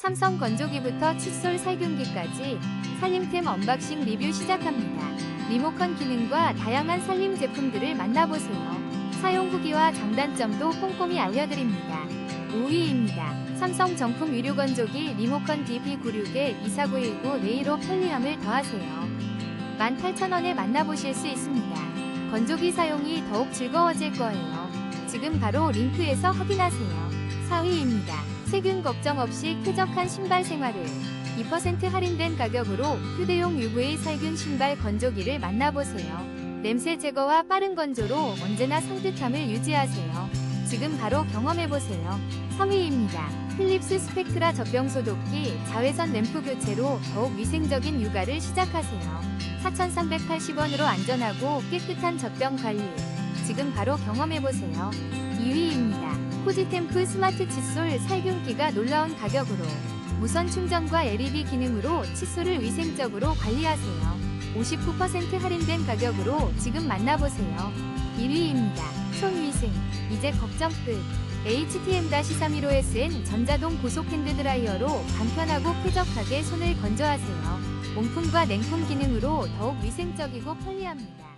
삼성 건조기부터 칫솔 살균기까지 살림템 언박싱 리뷰 시작합니다. 리모컨 기능과 다양한 살림 제품들을 만나보세요. 사용 후기와 장단점도 꼼꼼히 알려드립니다. 5위입니다. 삼성 정품 유료 건조기 리모컨 DP96에 24919 네이로 편리함을 더하세요. 18,000원에 만나보실 수 있습니다. 건조기 사용이 더욱 즐거워질 거예요. 지금 바로 링크에서 확인하세요. 4위입니다. 세균 걱정 없이 쾌적한 신발 생활을 2% 할인된 가격으로 휴대용 UV 살균 신발 건조기를 만나보세요. 냄새 제거와 빠른 건조로 언제나 산뜻함을 유지하세요. 지금 바로 경험해보세요. 3위입니다. 필립스 스펙트라 젖병 소독기 자외선 램프 교체로 더욱 위생적인 육아를 시작하세요. 4,380원으로 안전하고 깨끗한 젖병 관리. 지금 바로 경험해보세요. 2위입니다. 코지템프 스마트 칫솔 살균기가 놀라운 가격으로 무선 충전과 LED 기능으로 칫솔을 위생적으로 관리하세요. 59% 할인된 가격으로 지금 만나보세요. 1위입니다. 손위생. 이제 걱정 끝. HTM-315SN 전자동 고속 핸드드라이어로 간편하고 쾌적하게 손을 건조하세요. 온풍과 냉풍 기능으로 더욱 위생적이고 편리합니다.